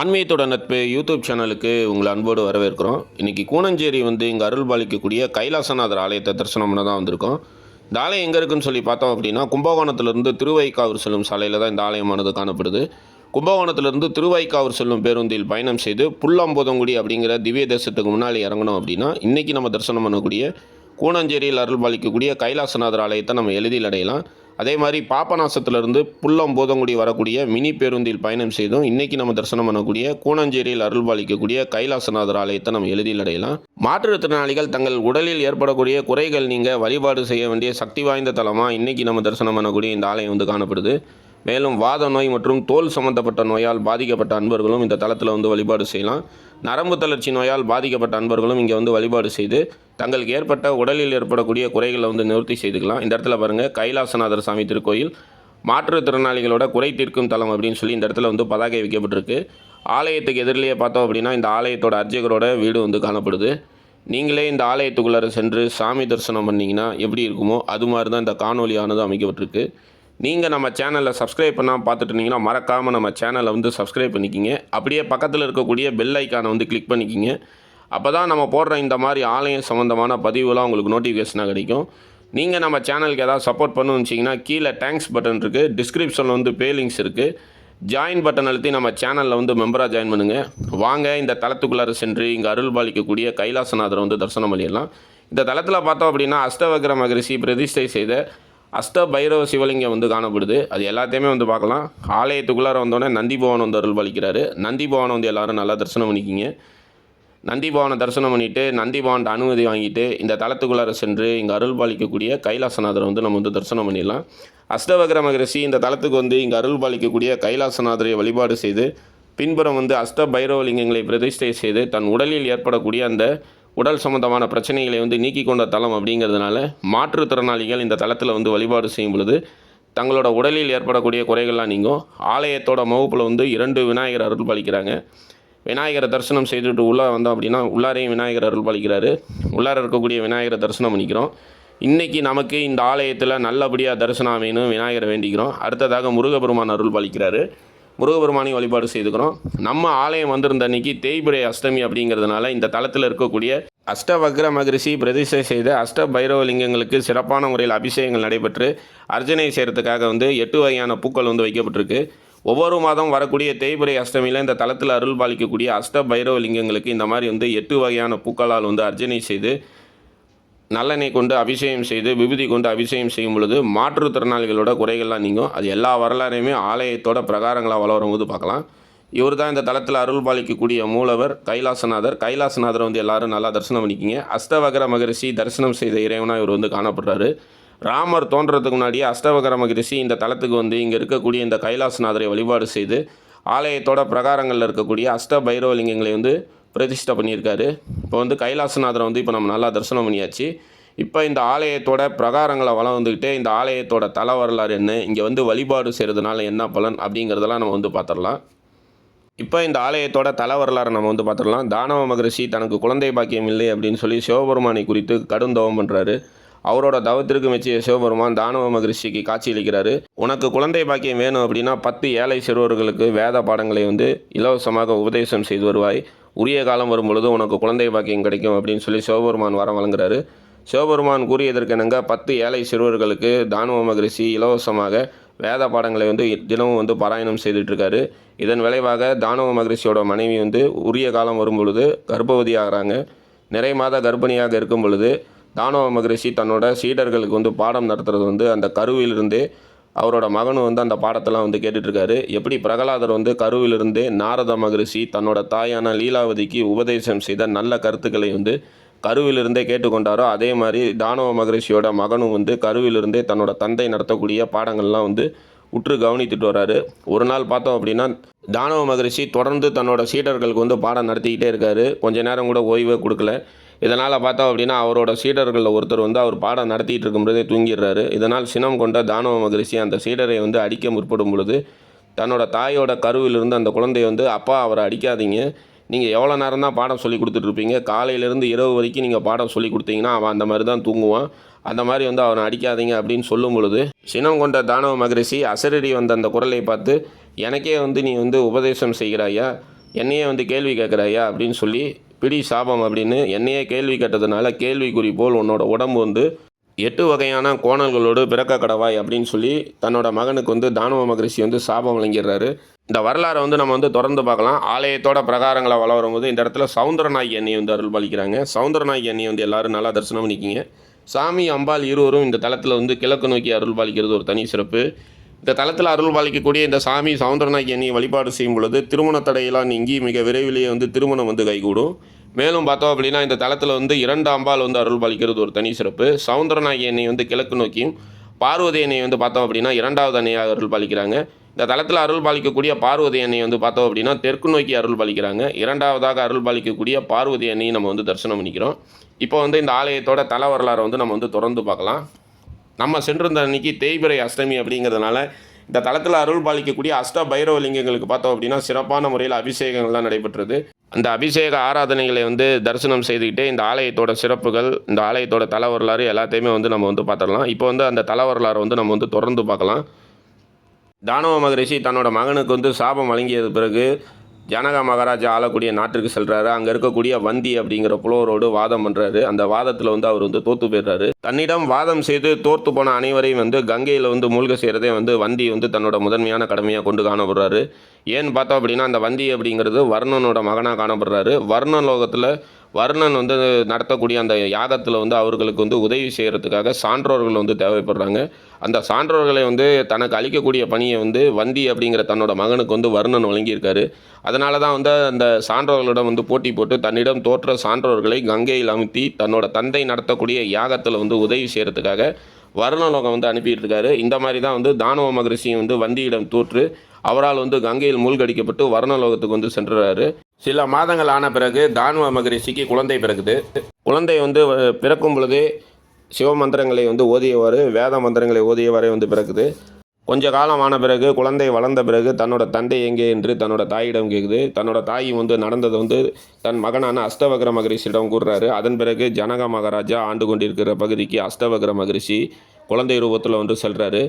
ஆன்மீகத்தோட நட்பு யூடியூப் சேனலுக்கு உங்களை அன்போடு வரவேற்கிறோம். இன்றைக்கி கூனஞ்சேரி வந்து இங்கே அருள் பாலிக்கக்கூடிய கைலாசநாதர் ஆலயத்தை தரிசனம் பண்ண தான் வந்திருக்கோம். இந்த ஆலயம் எங்கே இருக்குன்னு சொல்லி பார்த்தோம் அப்படின்னா கும்பகோணத்திலிருந்து திருவைக்காவூர் செல்லும் சாலையில் தான் இந்த ஆலயமானது காணப்படுது. கும்பகோணத்திலிருந்து திருவைக்காவூர் செல்லும் பேருந்தில் பயணம் செய்து புல்லம்புதங்குடி அப்படிங்கிற திவ்ய தேசத்துக்கு முன்னாடி இறங்கணும் அப்படின்னா இன்றைக்கி நம்ம தரிசனம் பண்ணக்கூடிய கூனஞ்சேரியில் அருள் பாலிக்கக்கூடிய கைலாசநாதர் ஆலயத்தை நம்ம எளிதில் அடையலாம். அதே மாதிரி பாபநாசத்திலிருந்து புல்லம் போதங்குடி வரக்கூடிய மினி பேருந்தில் பயணம் செய்தும் இன்றைக்கி நம்ம தரிசனம் பண்ணக்கூடிய கூனஞ்சேரியில் அருள் பாலிக்கக்கூடிய கைலாசநாதர் ஆலயத்தை நம்ம எளிதில் அடையலாம். மாற்றுத்திறனாளிகள் தங்கள் உடலில் ஏற்படக்கூடிய குறைகள் நீங்கள் வழிபாடு செய்ய வேண்டிய சக்தி வாய்ந்த தலமாக இன்றைக்கி நம்ம தரிசனம் பண்ணக்கூடிய இந்த ஆலயம் வந்து காணப்படுது. மேலும் வாத நோய் மற்றும் தோல் சம்பந்தப்பட்ட நோயால் பாதிக்கப்பட்ட அன்பர்களும் இந்த தளத்தில் வந்து வழிபாடு செய்யலாம். நரம்பு தளர்ச்சி நோயால் பாதிக்கப்பட்ட அன்பர்களும் இங்கே வந்து வழிபாடு செய்து தங்களுக்கு ஏற்பட்ட உடலில் ஏற்படக்கூடிய குறைகளை வந்து நிவர்த்தி செய்துக்கலாம். இந்த இடத்துல பாருங்கள் கைலாசநாதர் சாமி திருக்கோயில் மாற்றுத்திறனாளிகளோட குறை தீர்க்கும் தலம் அப்படின்னு சொல்லி இந்த இடத்துல வந்து பதாகை வைக்கப்பட்டிருக்கு. ஆலயத்துக்கு எதிரிலேயே பார்த்தோம் அப்படின்னா இந்த ஆலயத்தோட அர்ச்சகரோட வீடு வந்து காணப்படுது. நீங்களே இந்த ஆலயத்துக்குள்ளார சென்று சாமி தரிசனம் பண்ணிங்கன்னா எப்படி இருக்குமோ அது மாதிரி தான் இந்த காணொலியானது அமைக்கப்பட்டிருக்கு. நீங்கள் நம்ம சேனலில் சப்ஸ்கிரைப் பண்ணாமல் பார்த்துட்டு இருந்தீங்கன்னா மறக்காமல் நம்ம சேனலை வந்து சப்ஸ்கிரைப் பண்ணிக்கிங்க. அப்படியே பக்கத்தில் இருக்கக்கூடிய பெல் ஐக்கானை வந்து கிளிக் பண்ணிக்கிங்க. அப்போ தான் நம்ம போடுற இந்த மாதிரி ஆலயம் சம்மந்தமான பதிவுலாம் உங்களுக்கு நோட்டிஃபிகேஷனாக கிடைக்கும். நீங்கள் நம்ம சேனலுக்கு ஏதாவது சப்போர்ட் பண்ணுச்சிங்கன்னா கீழே தேங்க்ஸ் பட்டன் இருக்குது டிஸ்கிரிப்ஷனில் வந்து பே லிங்க்ஸ் இருக்குது ஜாயின் பட்டன் அழுத்தி நம்ம சேனலில் வந்து மெம்பராக ஜாயின் பண்ணுங்கள் வாங்க இந்த தளத்துக்குள்ளார சென்று இங்கே அருள் பாலிக்கக்கூடிய கைலாசநாதரை வந்து தரிசனம் பண்ணிடலாம். இந்த தளத்தில் பார்த்தோம் அப்படின்னா அஷ்டவக்ர மகரிஷி பிரதிஷ்டை செய்த அஸ்த பைரவ சிவலிங்கம் வந்து காணப்படுது. அது எல்லாத்தையுமே வந்து பார்க்கலாம். ஆலயத்துக்குள்ளார வந்தோடனே நந்தி பவன் வந்து அருள் பாலிக்கிறாரு நந்தி பவன் வந்து எல்லாரும் நல்லா தரிசனம் பண்ணிக்கிங்க. நந்தி பவனை தரிசனம் பண்ணிவிட்டு நந்தி பவன்ட்ட அனுமதி வாங்கிட்டு இந்த தளத்துக்குள்ளார சென்று இங்கே அருள் பாலிக்கக்கூடிய கைலாசநாதரை வந்து நம்ம வந்து தரிசனம் பண்ணிடலாம். அஷ்டவக்ர மகரிஷி இந்த தளத்துக்கு வந்து இங்கே அருள் பாலிக்கக்கூடிய கைலாசநாதரை வழிபாடு செய்து பின்புறம் வந்து அஷ்ட பைரவலிங்கங்களை பிரதிஷ்டை செய்து தன் உடலில் ஏற்படக்கூடிய அந்த உடல் சம்பந்தமான பிரச்சனைகளை வந்து நீக்கி கொண்ட தலம் அப்படிங்கிறதுனால மாற்றுத்திறனாளிகள் இந்த தலத்தில் வந்து வழிபாடு செய்யும் பொழுது தங்களோட உடலில் ஏற்படக்கூடிய குறைகள்லாம் நீங்கும். ஆலயத்தோட முகப்பில் வந்து இரண்டு விநாயகர் அருள் பாலிக்கிறாங்க. விநாயகரை தரிசனம் செய்துட்டு உள்ளே வந்தோம் அப்படின்னா உள்ளாரையும் விநாயகர் அருள் பாலிக்கிறாரு. உள்ளார இருக்கக்கூடிய விநாயகரை தரிசனம் பண்ணிக்கிறோம். இன்றைக்கி நமக்கு இந்த ஆலயத்தில் நல்லபடியாக தரிசனம் அமையணும் விநாயகரை வேண்டிக்கிறோம். அடுத்ததாக முருகபெருமான் அருள் பாலிக்கிறாரு. முருகபெருமானையும் வழிபாடு செய்துக்கிறோம். நம்ம ஆலயம் வந்திருந்த அன்னைக்கு தேய்பிரை அஷ்டமி அப்படிங்கிறதுனால இந்த தளத்தில் இருக்கக்கூடிய அஷ்டவக்ர மகரிஷி பிரதிஷ்டை செய்த அஷ்ட பைரவலிங்கங்களுக்கு சிறப்பான முறையில் அபிஷேகங்கள் நடைபெற்று அர்ச்சனை செய்கிறதுக்காக வந்து எட்டு வகையான பூக்கள் வந்து வைக்கப்பட்டிருக்கு. ஒவ்வொரு மாதம் வரக்கூடிய தேய்பிரை அஷ்டமியில் இந்த தளத்தில் அருள் பாலிக்கக்கூடிய அஷ்ட பைரவ லிங்கங்களுக்கு இந்த மாதிரி வந்து எட்டு வகையான பூக்களால் வந்து அர்ச்சனை செய்து நல்லெண்ணெய் கொண்டு அபிஷேகம் செய்து விபூதி கொண்டு அபிஷேகம் செய்யும் பொழுது மாற்றுத்திறனாளிகளோட குறைகள்லாம் நீங்கும். அது எல்லா வரலாறையுமே ஆலயத்தோட பிரகாரங்களாக வளரும் போது பார்க்கலாம். இவர் தான் இந்த தளத்தில் அருள் பாலிக்கக்கூடிய மூலவர் கைலாசநாதர். கைலாசநாதர் வந்து எல்லாரும் நல்லா தரிசனம் பண்ணிக்கிங்க. அஸ்தவகர மகரிஷி தரிசனம் செய்த இறைவனாக இவர் வந்து காணப்படுறாரு. ராமர் தோன்றதுக்கு முன்னாடியே அஷ்டவகர மகரிஷி இந்த தளத்துக்கு வந்து இங்கே இருக்கக்கூடிய இந்த கைலாசநாதரை வழிபாடு செய்து ஆலயத்தோட பிரகாரங்களில் இருக்கக்கூடிய அஷ்ட பைரவலிங்கங்களை வந்து பிரதிஷ்டை பண்ணியிருக்காரு. இப்போ வந்து கைலாசநாதரை வந்து இப்போ நம்ம நல்லா தரிசனம் பண்ணியாச்சு. இப்போ இந்த ஆலயத்தோட பிரகாரங்களை வளம் வந்துக்கிட்டே இந்த ஆலயத்தோட தல வரலாறு என்ன? இங்கே வந்து வழிபாடு செய்கிறதுனால என்ன பலன் அப்படிங்கிறதெல்லாம் நம்ம வந்து பார்த்துடலாம் இப்போ இந்த ஆலயத்தோட தல வரலாறு நம்ம வந்து பார்த்துடலாம் தானவ மகரிஷி தனக்கு குழந்தை பாக்கியம் இல்லை அப்படின்னு சொல்லி சிவபெருமானை குறித்து கடும் தவம் பண்ணுறாரு அவரோட தவத்திற்கு மெச்சிய சிவபெருமான் தானவ மகரிஷிக்கு காட்சியளிக்கிறாரு உனக்கு குழந்தை பாக்கியம் வேணும் அப்படின்னா பத்து ஏழை சிறுவர்களுக்கு வேத பாடங்களை வந்து இலவசமாக உபதேசம் செய்து வருவாய். உரிய காலம் வரும் பொழுது உனக்கு குழந்தை பாக்கியம் கிடைக்கும் அப்படின்னு சொல்லி சிவபெருமான் வரம் வழங்குறாரு. சிவபெருமான் கூறியதற்கெனங்க பத்து ஏழை சிறுவர்களுக்கு தானவ மகரிஷி இலவசமாக வேத பாடங்களை வந்து தினமும் வந்து பாராயணம் செய்துட்ருக்காரு. இதன் விளைவாக தானவ மகரிஷியோட மனைவி வந்து உரிய காலம் வரும் பொழுது கர்ப்பவதி ஆகிறாங்க நிறை மாத கர்ப்பிணியாக இருக்கும் பொழுது தானவ மகரிஷி தன்னோட சீடர்களுக்கு வந்து பாடம் நடத்துறது வந்து அந்த கருவிலிருந்தே அவரோட மகனும் வந்து அந்த பாடத்தெல்லாம் வந்து கேட்டுட்ருக்காரு. எப்படி பிரகலாதர் வந்து கருவிலிருந்தே நாரத மகரிஷி தன்னோட தாயான லீலாவதிக்கு உபதேசம் செய்த நல்ல கருத்துக்களை வந்து கருவிலிருந்தே கேட்டுக்கொண்டாரோ அதே மாதிரி தானவ மகரிஷியோட மகனும் வந்து கருவிலிருந்தே தன்னோட தந்தை நடத்தக்கூடிய பாடங்கள்லாம் வந்து உற்று கவனித்துட்டு வராரு. ஒரு நாள் பார்த்தோம் அப்படின்னா தானவ மகரிஷி தொடர்ந்து தன்னோட சீடர்களுக்கு வந்து பாடம் நடத்திக்கிட்டே இருக்காரு. கொஞ்ச நேரம் கூட ஓய்வே கொடுக்கல. இதனால் பார்த்தோம் அப்படின்னா அவரோட சீடர்களில் ஒருத்தர் வந்து அவர் பாடம் நடத்திட்டு இருக்கும்போதே தூங்கிடுறாரு. இதனால் சினம் கொண்ட தானவ மகரிஷி அந்த சீடரை வந்து அடிக்க முற்படும் பொழுது தன்னோட தாயோட கருவிலிருந்து அந்த குழந்தைய வந்து அப்பா அவரை அடிக்காதீங்க. நீங்கள் எவ்வளோ நேரம் தான் பாடம் சொல்லி கொடுத்துட்ருப்பீங்க காலையிலேருந்து இரவு வரைக்கும் நீங்கள் பாடம் சொல்லி கொடுத்தீங்கன்னா அவன் அந்த மாதிரி தான் தூங்குவான். அந்த மாதிரி வந்து அவனை அடிக்காதீங்க அப்படின்னு சொல்லும் பொழுது சினம் கொண்ட தானவ மகரிஷி அசரடி வந்த அந்த குரலை பார்த்து எனக்கே வந்து நீ வந்து உபதேசம் செய்கிறாயா? என்னையே வந்து கேள்வி கேட்குறாயா? அப்படின்னு சொல்லி பிடி சாபம் அப்படின்னு என்னையே கேள்வி கேட்டதுனால கேள்விக்குறி போல் உன்னோட உடம்பு வந்து எட்டு வகையான கோணல்களோடு பிறக்க கடவாய் அப்படின்னு சொல்லி தன்னோட மகனுக்கு வந்து தானவ மகரிஷி வந்து சாபம் வழங்கிடுறாரு. இந்த வரலாறை வந்து நம்ம வந்து தொடர்ந்து பார்க்கலாம். ஆலயத்தோட பிரகாரங்களை வளரும் போது இந்த இடத்துல சவுந்தரநாயகி அண்ணியை வந்து அருள் பாலிக்கிறாங்க சவுந்தரநாயகி அண்ணியை வந்து எல்லாரும் நல்லா தரிசனம் பண்ணிக்கிங்க சாமி அம்பாள் இருவரும் இந்த தளத்தில் வந்து கிழக்கு நோக்கி அருள் பாலிக்கிறது ஒரு தனி சிறப்பு. இந்த தளத்தில் அருள் பாலிக்கக்கூடிய இந்த சாமி சவுந்தரநாயகி அண்ணி வழிபாடு செய்யும் பொழுது திருமண தடையெல்லாம் நீங்கி மிக விரைவிலேயே வந்து திருமணம் வந்து கைகூடும். மேலும் பார்த்தோம் அப்படின்னா இந்த தளத்தில் வந்து இரண்டு அம்பாள் வந்து அருள் பாலிக்கிறது ஒரு தனி சிறப்பு. சவுந்தரநாயகி அன்னை வந்து கிழக்கு நோக்கியும் பார்வதி அன்னை வந்து பார்த்தோம் அப்படின்னா இரண்டாவது அன்னையாக அருள் பாலிக்கிறாங்க. இந்த தளத்தில் அருள் பாலிக்கக்கூடிய பார்வதி அன்னை வந்து பார்த்தோம் அப்படின்னா தெற்கு நோக்கி அருள் பாலிக்கிறாங்க. இரண்டாவதாக அருள் பாலிக்கக்கூடிய பார்வதி அன்னையை நம்ம வந்து தரிசனம் பண்ணிக்கிறோம். இப்போ வந்து இந்த ஆலயத்தோட தல வரலாறை வந்து நம்ம வந்து தொடர்ந்து பார்க்கலாம். நம்ம சென்றிருந்த அன்னைக்கு தேய்பிரை அஷ்டமி அப்படிங்கிறதுனால இந்த தளத்தில் அருள் பாலிக்கக்கூடிய அஷ்ட பைரவலிங்கங்களுக்கு பார்த்தோம் அப்படின்னா சிறப்பான முறையில் அபிஷேகங்கள்லாம் நடைபெற்றது. அந்த அபிஷேக ஆராதனைகளை வந்து தரிசனம் செய்துக்கிட்டே இந்த ஆலயத்தோட சிறப்புகள் இந்த ஆலயத்தோட தல வரலாறு எல்லாத்தையுமே வந்து நம்ம வந்து பார்த்துடலாம். இப்போ வந்து அந்த தல வரலாறை வந்து நம்ம வந்து தொடர்ந்து பார்க்கலாம். தானவ மகரிஷி தன்னோட மகனுக்கு வந்து சாபம் வழங்கியது பிறகு ஜனக மகாராஜா ஆளக்கூடிய நாட்டிற்கு செல்கிறாரு அங்கே இருக்கக்கூடிய வந்தி அப்படிங்கிற புலவரோடு வாதம் பண்ணுறாரு அந்த வாதத்தில் வந்து அவர் வந்து தோற்று போயிடுறாரு. தன்னிடம் வாதம் செய்து தோற்று போன அனைவரையும் வந்து கங்கையில் வந்து மூழ்க செய்கிறதே வந்து வந்தி வந்து தன்னோட முதன்மையான கடமையாக கொண்டு காணப்படுறாரு. ஏன்னு பார்த்தோம் அப்படின்னா அந்த வந்தி அப்படிங்கிறது வர்ணனோட மகனாக காணப்படுறாரு. வர்ண லோகத்தில் வர்ணன் வந்து நடத்தக்கூடிய அந்த யாகத்தில் வந்து அவர்களுக்கு வந்து உதவி செய்கிறதுக்காக சான்றோர்கள் வந்து தேவைப்படுறாங்க. அந்த சான்றோர்களை வந்து தனக்கு அளிக்கக்கூடிய பணியை வந்து வந்தி அப்படிங்கிற தன்னோட மகனுக்கு வந்து வர்ணன் வழங்கியிருக்காரு. அதனால தான் வந்து அந்த சான்றோர்களிடம் வந்து போட்டி போட்டு தன்னிடம் தோற்ற சான்றோர்களை கங்கையில் அமுத்தி தன்னோட தந்தை நடத்தக்கூடிய யாகத்தில் வந்து உதவி செய்கிறதுக்காக வர்ணலோகம் வந்து அனுப்பிட்டு இருக்காரு இந்த மாதிரி தான் வந்து தானவ மகரிஷியும் வந்து வந்தியிடம் தோற்று அவரால் வந்து கங்கையில் மூழ்கடிக்கப்பட்டு வர்ணலோகத்துக்கு வந்து சென்றுறாரு. சில மாதங்கள் ஆன பிறகு தானுவ மகரிஷிக்கு குழந்தை பிறகுது குழந்தை வந்து பிறக்கும் பொழுதே சிவ மந்திரங்களை வந்து ஓதியவாறு வேத மந்திரங்களை ஓதியவாறே வந்து பிறக்குது. கொஞ்ச காலம் ஆன பிறகு குழந்தை வளர்ந்த பிறகு தன்னோட தந்தை எங்கே என்று தன்னோட தாயிடம் கேட்குது தன்னோட தாய் வந்து நடந்ததை வந்து தன் மகனான அஸ்தவக்ர மகரிஷியிடம் கூறுறாரு. அதன் பிறகு ஜனக மகாராஜா ஆண்டு கொண்டிருக்கிற பகுதிக்கு அஸ்தவக்ர மகரிஷி குழந்தை ரூபத்தில் வந்து செல்கிறாரு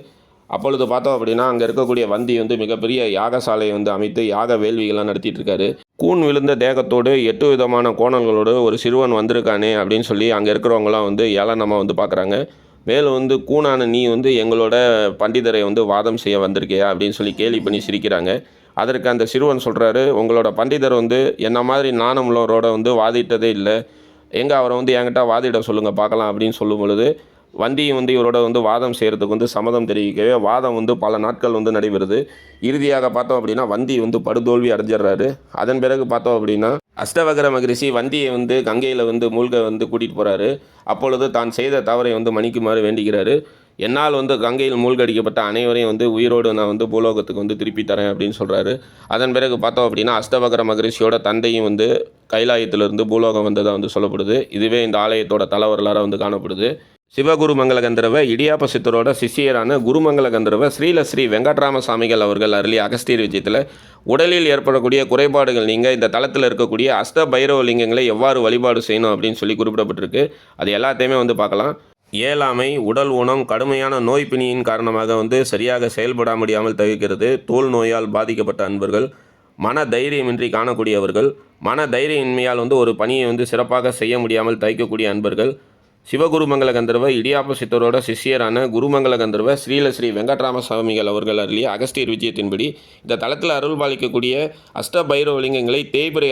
அப்பொழுது பார்த்தோம் அப்படின்னா அங்கே இருக்கக்கூடிய வந்தி வந்து மிகப்பெரிய யாகசாலையை வந்து அமைத்து யாக வேள்விகள்லாம் நடத்திட்டு இருக்காரு கூன் விழுந்த தேகத்தோடு எட்டு விதமான கோணங்களோடு ஒரு சிறுவன் வந்திருக்கானே அப்படின்னு சொல்லி அங்கே இருக்கிறவங்களாம் வந்து ஏளனமாக வந்து பார்க்குறாங்க மேலும் வந்து கூனான நீ வந்து எங்களோட பண்டிதரை வந்து வாதம் செய்ய வந்திருக்கியா? அப்படின்னு சொல்லி கேலி பண்ணி சிரிக்கிறாங்க. அதற்கு அந்த சிறுவன் சொல்கிறாரு உங்களோட பண்டிதர் வந்து என்ன மாதிரி நாணம் உள்ளவரோட வந்து வாதிட்டதே இல்லை. எங்கே அவரை வந்து என்கிட்ட வாதிட சொல்லுங்கள் பார்க்கலாம் அப்படின்னு சொல்லும் பொழுது வந்தியும் வந்து இவரோட வந்து வாதம் செய்கிறதுக்கு வந்து சம்மதம் தெரிவிக்கவே வாதம் வந்து பல நாட்கள் வந்து நடைபெறுது. இறுதியாக பார்த்தோம் அப்படின்னா வந்தி வந்து படுதோல்வி அடைஞ்சிடுறாரு. அதன் பிறகு பார்த்தோம் அப்படின்னா அஷ்டவகர மகரிஷி வந்தியை வந்து கங்கையில் வந்து மூழ்க வந்து கூட்டிகிட்டு போகிறாரு அப்பொழுது தான் செய்த தவறை வந்து மன்னிக்குமாறு வேண்டிக்கிறாரு என்னால் வந்து கங்கையில் மூழ்கடிக்கப்பட்ட அனைவரையும் வந்து உயிரோடு நான் வந்து பூலோகத்துக்கு வந்து திருப்பி தரேன் அப்படின்னு சொல்கிறாரு அதன் பிறகு பார்த்தோம் அப்படின்னா அஷ்டவகர மகரிஷியோட தந்தையும் வந்து கைலாயத்திலிருந்து பூலோகம் வந்ததாக வந்து சொல்லப்படுது. இதுவே இந்த ஆலயத்தோட தல வரலாறாக வந்து காணப்படுது. சிவகுருமங்கல கந்தர்வ இடியாப்ப சித்தரோட சிஷியரான குருமங்கல கந்தர்வ ஸ்ரீல ஸ்ரீ வெங்கட்ராம சாமிகள் அவர்கள் அருளி அகஸ்தீர் விஜயத்தில் உடலில் ஏற்படக்கூடிய குறைபாடுகள் நீங்கள் இந்த தளத்தில் இருக்கக்கூடிய அஷ்ட பைரவ லிங்கங்களை எவ்வாறு வழிபாடு செய்யணும் அப்படின்னு சொல்லி குறிப்பிடப்பட்டிருக்கு. அது எல்லாத்தையுமே வந்து பார்க்கலாம். ஏழாமை உடல் ஊனம் கடுமையான நோய் பிணியின் காரணமாக வந்து சரியாக செயல்பட முடியாமல் தவிர்க்கிறது தோல் நோயால் பாதிக்கப்பட்ட அன்பர்கள் மன தைரியமின்றி காணக்கூடியவர்கள் மன தைரியமின்மையால் வந்து ஒரு பணியை வந்து சிறப்பாக செய்ய முடியாமல் தவிக்கக்கூடிய அன்பர்கள் சிவகுருமங்கல கந்தர்வ இடியாப்ப சித்தரோட சிஷ்யரான குருமங்கல கந்தர்வ ஸ்ரீல ஸ்ரீ வெங்கட்ராம சுவாமிகள் அவர்கள் அருளிய அகஸ்தியர் விஜயத்தின்படி இந்த தளத்தில் அருள் பாலிக்கக்கூடிய அஷ்ட பைரவ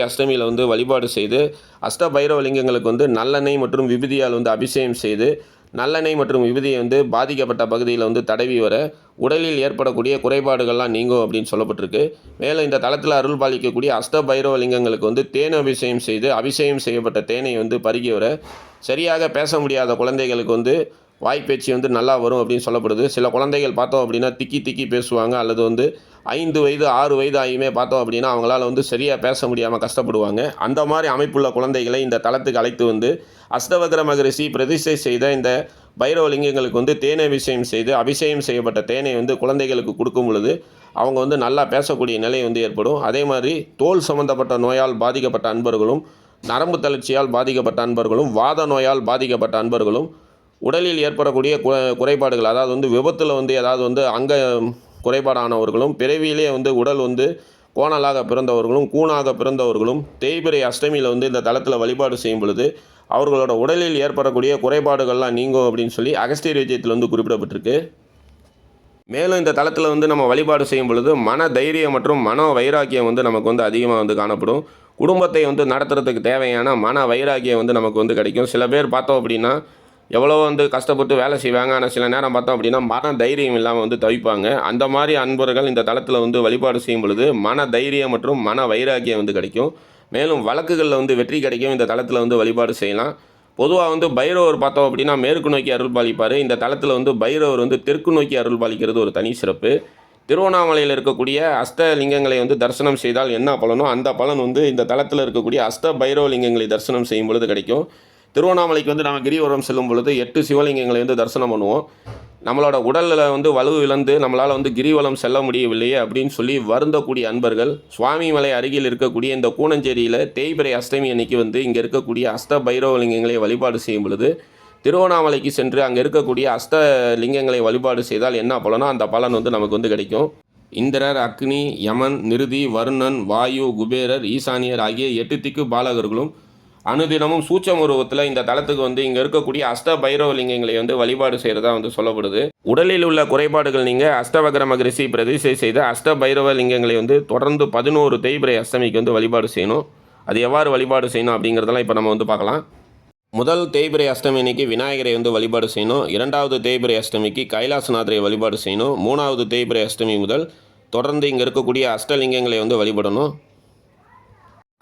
அஷ்டமியில் வந்து வழிபாடு செய்து அஷ்ட வந்து நல்லெண்ணெய் மற்றும் விபூதியால் வந்து அபிஷேகம் செய்து நல்லெண்ணெய் மற்றும் விபதியை வந்து பாதிக்கப்பட்ட பகுதியில் வந்து தடவி வர உடலில் ஏற்படக்கூடிய குறைபாடுகள்லாம் நீங்கும் அப்படின்னு சொல்லப்பட்டிருக்கு. மேலும் இந்த தளத்தில் அருள் பாலிக்கக்கூடிய அஷ்ட பைரவ லிங்கங்களுக்கு வந்து தேன் அபிஷேகம் செய்து அபிஷேகம் செய்யப்பட்ட தேனை வந்து பருகி வர சரியாக பேச முடியாத குழந்தைகளுக்கு வந்து வாய்ப்பேச்சு வந்து நல்லா வரும் அப்படின்னு சொல்லப்படுது. சில குழந்தைகள் பார்த்தோம் அப்படின்னா திக்கி திக்கி பேசுவாங்க. அல்லது வந்து ஐந்து வயது ஆறு வயது ஆகியுமே பார்த்தோம் அப்படின்னா அவங்களால வந்து சரியாக பேச முடியாமல் கஷ்டப்படுவாங்க. அந்த மாதிரி அமைப்புள்ள குழந்தைகளை இந்த தளத்துக்கு அழைத்து வந்து அஷ்டவக்ர மகரிஷி பிரதிஷ்டை செய்த இந்த பைரவலிங்கங்களுக்கு வந்து தேனை அபிஷேகம் செய்து அபிஷேகம் செய்யப்பட்ட தேனை வந்து குழந்தைகளுக்கு கொடுக்கும் பொழுது அவங்க வந்து நல்லா பேசக்கூடிய நிலை வந்து ஏற்படும். அதே மாதிரி தோல் சம்பந்தப்பட்ட நோயால் பாதிக்கப்பட்ட அன்பர்களும் நரம்பு தளர்ச்சியால் பாதிக்கப்பட்ட அன்பர்களும் வாத நோயால் பாதிக்கப்பட்ட அன்பர்களும் உடலில் ஏற்படக்கூடிய கு குறைபாடுகள் அதாவது வந்து விபத்தில் வந்து ஏதாவது வந்து அங்க குறைபாடானவர்களும் பிறவியிலே வந்து உடல் வந்து கோணலாக பிறந்தவர்களும் கூணாக பிறந்தவர்களும் தேய்பிரை அஷ்டமியில் வந்து இந்த தளத்தில் வழிபாடு செய்யும் பொழுது அவர்களோட உடலில் ஏற்படக்கூடிய குறைபாடுகள்லாம் நீங்கும் அப்படின்னு சொல்லி அகஸ்தியர் விஜயத்தில் வந்து குறிப்பிடப்பட்டிருக்கு. மேலும் இந்த தளத்தில் வந்து நம்ம வழிபாடு செய்யும் பொழுது மன தைரியம் மற்றும் மன வைராக்கியம் வந்து நமக்கு வந்து அதிகமாக வந்து காணப்படும். குடும்பத்தை வந்து நடத்துறதுக்கு தேவையான மன வைராக்கியம் வந்து நமக்கு வந்து கிடைக்கும். சில பேர் பார்த்தோம் அப்படின்னா எவ்வளோ வந்து கஷ்டப்பட்டு வேலை செய்வாங்க. ஆனால் சில நேரம் பார்த்தோம் அப்படின்னா மன தைரியம் இல்லாமல் வந்து தவிப்பாங்க. அந்த மாதிரி அன்பர்கள் இந்த தளத்தில் வந்து வழிபாடு செய்யும் பொழுது மன தைரியம் மற்றும் மன வைராக்கியம் வந்து கிடைக்கும். மேலும் வழக்குகளில் வந்து வெற்றி கிடைக்கும். இந்த தளத்தில் வந்து வழிபாடு செய்யலாம். பொதுவாக வந்து பைரவர் பார்த்தோம் அப்படின்னா மேற்கு நோக்கி அருள் பாலிப்பார். இந்த தளத்தில் வந்து பைரவர் வந்து தெற்கு நோக்கி அருள் பாலிக்கிறது ஒரு தனி சிறப்பு. திருவண்ணாமலையில் இருக்கக்கூடிய அஷ்ட லிங்கங்களை வந்து தரிசனம் செய்தால் என்ன பலனோ அந்த பலன் வந்து இந்த தளத்தில் இருக்கக்கூடிய அஷ்ட பைரவ லிங்கங்களை தரிசனம் செய்யும் பொழுது கிடைக்கும். திருவண்ணாமலைக்கு வந்து நம்ம கிரிவலம் செல்லும் பொழுது எட்டு சிவலிங்கங்களை வந்து தரிசனம் பண்ணுவோம். நம்மளோட உடலில் வந்து வலு இழந்து நம்மளால் வந்து கிரிவலம் செல்ல முடியவில்லையே அப்படின்னு சொல்லி வருந்தக்கூடிய அன்பர்கள் சுவாமிமலை அருகில் இருக்கக்கூடிய இந்த கூனஞ்சேரியில் தேய்பிரை அஷ்டமி அன்னைக்கு வந்து இங்கே இருக்கக்கூடிய அஸ்த பைரவலிங்கங்களை வழிபாடு செய்யும் பொழுது திருவண்ணாமலைக்கு சென்று அங்கே இருக்கக்கூடிய அஸ்த லிங்கங்களை வழிபாடு செய்தால் என்ன பலனோ அந்த பலன் வந்து நமக்கு வந்து கிடைக்கும். இந்திரர் அக்னி யமன் நிருதி வருணன் வாயு குபேரர் ஈசானியர் ஆகிய எட்டு திக்கு பாலகர்களும் அனுதினமும் சூச்சம் உருவத்தில் இந்த தலத்துக்கு வந்து இங்கே இருக்கக்கூடிய அஷ்ட பைரவலிங்கங்களை வந்து வழிபாடு செய்கிறதா வந்து சொல்லப்படுது. உடலில் உள்ள குறைபாடுகள் நீங்கள் அஷ்டவகர மகரிஷி பிரதிஷ்டை செய்த அஷ்ட பைரவலிங்கங்களை வந்து தொடர்ந்து பதினோரு தேய்பிரை அஷ்டமிக்கு வந்து வழிபாடு செய்யணும். அது எவ்வாறு வழிபாடு செய்யணும் அப்படிங்கிறதெல்லாம் இப்போ நம்ம வந்து பார்க்கலாம். முதல் தேய்பிரை அஷ்டமி அன்னைக்கு விநாயகரை வந்து வழிபாடு செய்யணும். இரண்டாவது தேய்பிரை அஷ்டமிக்கு கைலாசநாதரை வழிபாடு செய்யணும். மூணாவது தேய்பிரை அஷ்டமி முதல் தொடர்ந்து இங்கே இருக்கக்கூடிய அஷ்டலிங்கங்களை வந்து வழிபடணும்.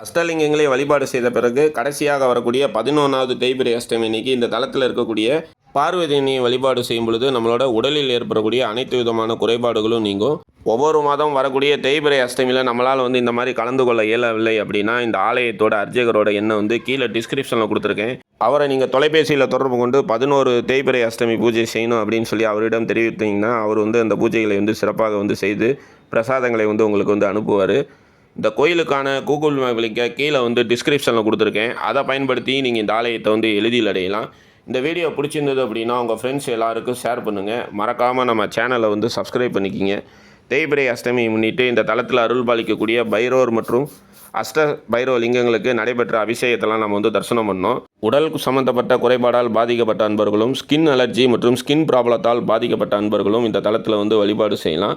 அஷ்டலிங்கங்களை வழிபாடு செய்த பிறகு கடைசியாக வரக்கூடிய பதினொன்றாவது தேய்பிரை அஷ்டமி அன்னைக்கு இந்த தளத்தில் இருக்கக்கூடிய பார்வதியினை வழிபாடு செய்யும் பொழுது நம்மளோட உடலில் ஏற்படக்கூடிய அனைத்து விதமான குறைபாடுகளும் நீங்கும். ஒவ்வொரு மாதம் வரக்கூடிய தேய்பிரை அஷ்டமியில் நம்மளால் வந்து இந்த மாதிரி கலந்து கொள்ள இயலவில்லை அப்படின்னா இந்த ஆலயத்தோட அர்ச்சகரோட எண்ணை வந்து கீழே டிஸ்கிரிப்ஷனில் கொடுத்துருக்கேன். அவரை நீங்கள் தொலைபேசியில் தொடர்பு கொண்டு பதினோரு தேய்பிரை அஷ்டமி பூஜை செய்யணும் அப்படின்னு சொல்லி அவரிடம் தெரிவித்தீங்கன்னா அவர் வந்து அந்த பூஜைகளை வந்து சிறப்பாக வந்து செய்து பிரசாதங்களை வந்து உங்களுக்கு வந்து அனுப்புவார். இந்த கோயிலுக்கான கூகுள் மேப் லிங்கை கீழே வந்து டிஸ்கிரிப்ஷனில் கொடுத்துருக்கேன். அதை பயன்படுத்தி நீங்கள் இந்த ஆலயத்தை வந்து எளிதில் அடையலாம். இந்த வீடியோ பிடிச்சிருந்தது அப்படின்னா உங்கள் ஃப்ரெண்ட்ஸ் எல்லாருக்கும் ஷேர் பண்ணுங்கள் மறக்காமல் நம்ம சேனலை வந்து சப்ஸ்கிரைப் பண்ணிக்கிங்க. தேய்பிரை அஷ்டமி முன்னிட்டு இந்த தளத்தில் அருள் பாலிக்கக்கூடிய பைரோர் மற்றும் அஷ்ட பைரோ லிங்கங்களுக்கு நடைபெற்ற அபிஷேகத்தெல்லாம் நம்ம வந்து தரிசனம் பண்ணோம். உடல் சம்பந்தப்பட்ட குறைபாடால் பாதிக்கப்பட்ட அன்பர்களும் ஸ்கின் அலர்ஜி மற்றும் ஸ்கின் ப்ராப்ளத்தால் பாதிக்கப்பட்ட அன்பர்களும் இந்த தளத்தில் வந்து வழிபாடு செய்யலாம்.